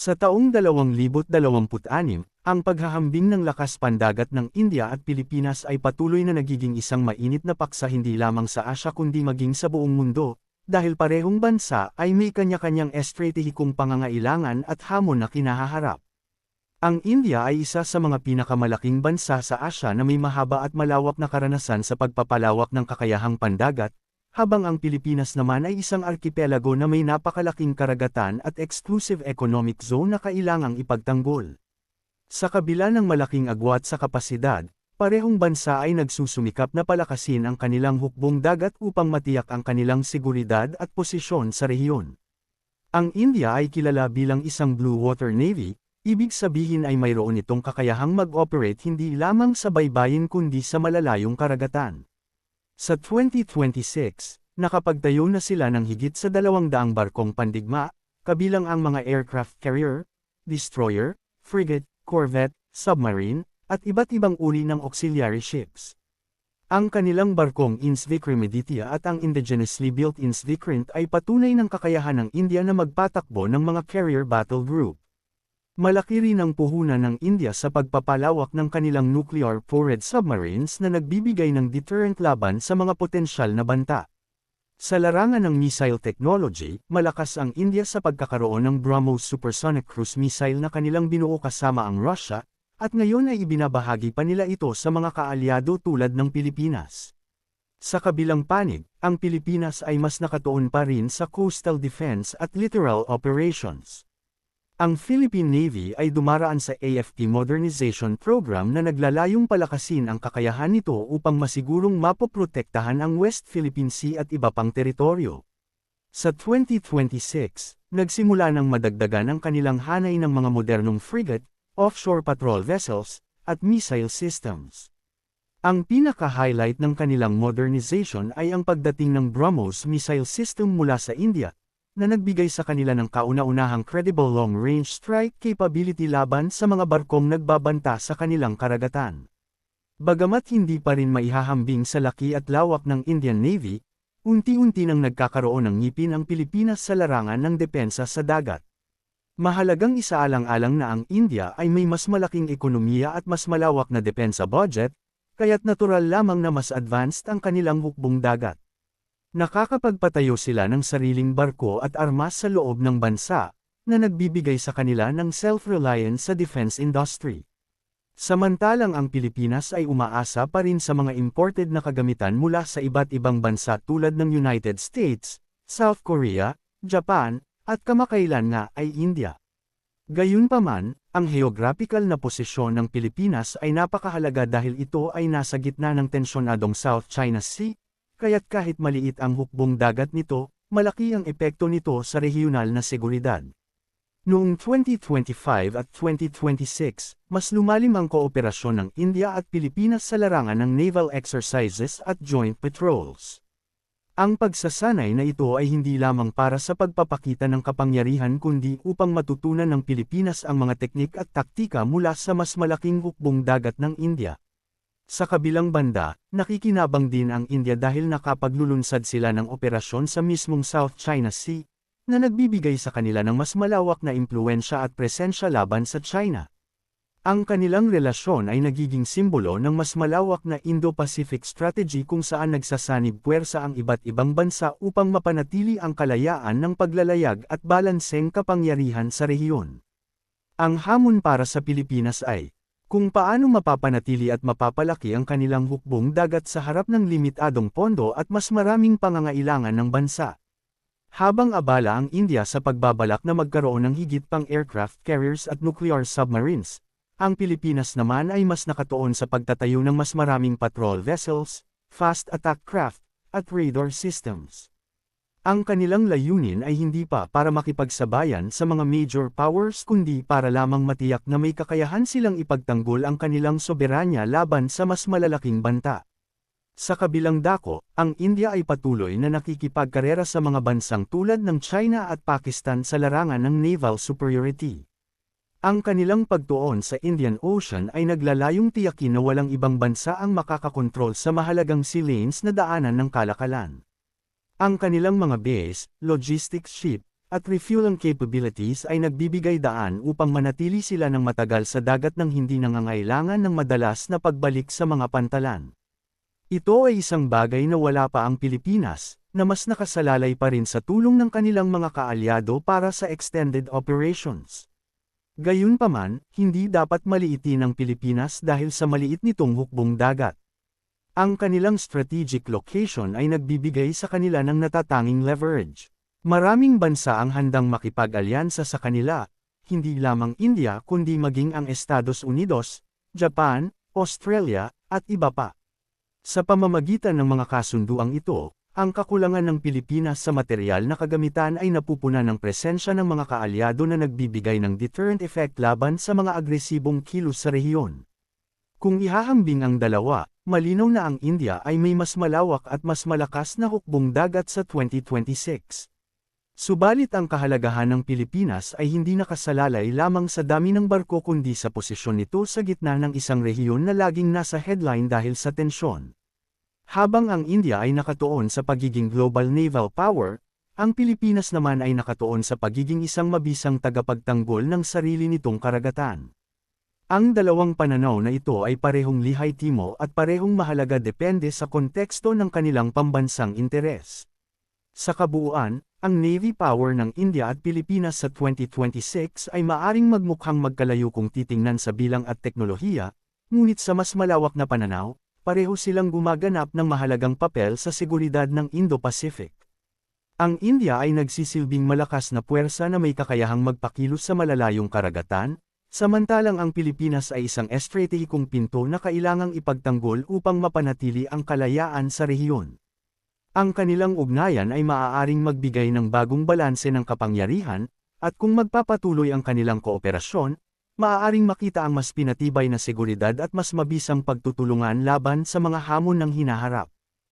Sa taong 2026, ang paghahambing ng lakas pandagat ng India at Pilipinas ay patuloy na nagiging isang mainit na paksa hindi lamang sa Asya kundi maging sa buong mundo, dahil parehong bansa ay may kanya-kanyang estratehikong pangangailangan at hamon na kinahaharap. Ang India ay isa sa mga pinakamalaking bansa sa Asya na may mahaba at malawak na karanasan sa pagpapalawak ng kakayahang pandagat, habang ang Pilipinas naman ay isang arkipelago na may napakalaking karagatan at exclusive economic zone na kailangang ipagtanggol. Sa kabila ng malaking agwat sa kapasidad, parehong bansa ay nagsusumikap na palakasin ang kanilang hukbong dagat upang matiyak ang kanilang seguridad at posisyon sa rehiyon. Ang India ay kilala bilang isang Blue Water Navy, Ibig sabihin ay mayroon itong kakayahang mag-operate hindi lamang sa baybayin kundi sa malalayong karagatan. Sa 2026, nakapagtayo na sila ng higit sa dalawang daang barkong pandigma, kabilang ang mga aircraft carrier, destroyer, frigate, corvette, submarine, at iba't ibang uri ng auxiliary ships. Ang kanilang barkong Insvikrimeditya at ang indigenously built Insvikrint ay patunay ng kakayahan ng India na magpatakbo ng mga carrier battle group. Malaki rin ang puhunan ng India sa pagpapalawak ng kanilang nuclear-powered submarines na nagbibigay ng deterrent laban sa mga potensyal na banta. Sa larangan ng missile technology, malakas ang India sa pagkakaroon ng BrahMos supersonic cruise missile na kanilang binuo kasama ang Russia, at ngayon ay ibinabahagi pa nila ito sa mga kaalyado tulad ng Pilipinas. Sa kabilang panig, ang Pilipinas ay mas nakatuon pa rin sa coastal defense at littoral operations. Ang Philippine Navy ay dumaraan sa AFP Modernization Program na naglalayong palakasin ang kakayahan nito upang masigurong mapoprotektahan ang West Philippine Sea at iba pang teritoryo. Sa 2026, nagsimula ng madagdagan ang kanilang hanay ng mga modernong frigate, offshore patrol vessels, at missile systems. Ang pinaka-highlight ng kanilang modernization ay ang pagdating ng BrahMos missile system mula sa India, na nagbigay sa kanila ng kauna-unahang credible long-range strike capability laban sa mga barkong nagbabanta sa kanilang karagatan. Bagamat hindi pa rin maihahambing sa laki at lawak ng Indian Navy, unti-unti nang nagkakaroon ng ngipin ang Pilipinas sa larangan ng depensa sa dagat. Mahalagang isaalang-alang na ang India ay may mas malaking ekonomiya at mas malawak na depensa budget, kaya't natural lamang na mas advanced ang kanilang hukbong dagat. Nakakapagpatayo sila ng sariling barko at armas sa loob ng bansa, na nagbibigay sa kanila ng self-reliance sa defense industry. Samantalang ang Pilipinas ay umaasa pa rin sa mga imported na kagamitan mula sa iba't ibang bansa tulad ng United States, South Korea, Japan, at kamakailan nga ay India. Gayunpaman, ang geographical na posisyon ng Pilipinas ay napakahalaga dahil ito ay nasa gitna ng tensyonadong South China Sea, kaya't kahit maliit ang hukbong dagat nito, malaki ang epekto nito sa regional na seguridad. Noong 2025 at 2026, mas lumalim ang kooperasyon ng India at Pilipinas sa larangan ng naval exercises at joint patrols. Ang pagsasanay na ito ay hindi lamang para sa pagpapakita ng kapangyarihan kundi upang matutunan ng Pilipinas ang mga teknik at taktika mula sa mas malaking hukbong dagat ng India. Sa kabilang banda, nakikinabang din ang India dahil nakapaglulunsad sila ng operasyon sa mismong South China Sea, na nagbibigay sa kanila ng mas malawak na impluensya at presensya laban sa China. Ang kanilang relasyon ay nagiging simbolo ng mas malawak na Indo-Pacific strategy kung saan nagsasanib puwersa ang iba't ibang bansa upang mapanatili ang kalayaan ng paglalayag at balanseng kapangyarihan sa rehiyon. Ang hamon para sa Pilipinas ay kung paano mapapanatili at mapapalaki ang kanilang hukbong dagat sa harap ng limitadong pondo at mas maraming pangangailangan ng bansa. Habang abala ang India sa pagbabalak na magkaroon ng higit pang aircraft carriers at nuclear submarines, ang Pilipinas naman ay mas nakatuon sa pagtatayo ng mas maraming patrol vessels, fast attack craft, at radar systems. Ang kanilang layunin ay hindi pa para makipagsabayan sa mga major powers kundi para lamang matiyak na may kakayahan silang ipagtanggol ang kanilang soberanya laban sa mas malalaking banta. Sa kabilang dako, ang India ay patuloy na nakikipagkarera sa mga bansang tulad ng China at Pakistan sa larangan ng naval superiority. Ang kanilang pagtuon sa Indian Ocean ay naglalayong tiyakin na walang ibang bansa ang makakakontrol sa mahalagang sea lanes na daanan ng kalakalan. Ang kanilang mga base, logistics ship, at refueling capabilities ay nagbibigay daan upang manatili sila ng matagal sa dagat nang hindi nangangailangan ng madalas na pagbalik sa mga pantalan. Ito ay isang bagay na wala pa ang Pilipinas, na mas nakasalalay pa rin sa tulong ng kanilang mga kaalyado para sa extended operations. Gayunpaman, hindi dapat maliitin ang Pilipinas dahil sa maliit nitong hukbong dagat. Ang kanilang strategic location ay nagbibigay sa kanila ng natatanging leverage. Maraming bansa ang handang makipag-alyansa sa kanila, hindi lamang India kundi maging ang Estados Unidos, Japan, Australia, at iba pa. Sa pamamagitan ng mga kasunduang ito, ang kakulangan ng Pilipinas sa material na kagamitan ay napupunan ng presensya ng mga kaalyado na nagbibigay ng deterrent effect laban sa mga agresibong kilos sa rehiyon. Kung ihahambing ang dalawa, malinaw na ang India ay may mas malawak at mas malakas na hukbong dagat sa 2026. Subalit ang kahalagahan ng Pilipinas ay hindi nakasalalay lamang sa dami ng barko kundi sa posisyon nito sa gitna ng isang rehiyon na laging nasa headline dahil sa tensyon. Habang ang India ay nakatuon sa pagiging global naval power, ang Pilipinas naman ay nakatuon sa pagiging isang mabisang tagapagtanggol ng sarili nitong karagatan. Ang dalawang pananaw na ito ay parehong lihay timo at parehong mahalaga depende sa konteksto ng kanilang pambansang interes. Sa kabuuan, ang Navy power ng India at Pilipinas sa 2026 ay maaring magmukhang magkalayo kung titingnan sa bilang at teknolohiya, ngunit sa mas malawak na pananaw, pareho silang gumaganap ng mahalagang papel sa seguridad ng Indo-Pacific. Ang India ay nagsisilbing malakas na puwersa na may kakayahang magpakilos sa malalayong karagatan, samantalang ang Pilipinas ay isang estratehikong pinto na kailangang ipagtanggol upang mapanatili ang kalayaan sa rehiyon. Ang kanilang ugnayan ay maaaring magbigay ng bagong balanse ng kapangyarihan, at kung magpapatuloy ang kanilang kooperasyon, maaaring makita ang mas pinatibay na seguridad at mas mabisang pagtutulungan laban sa mga hamon ng hinaharap.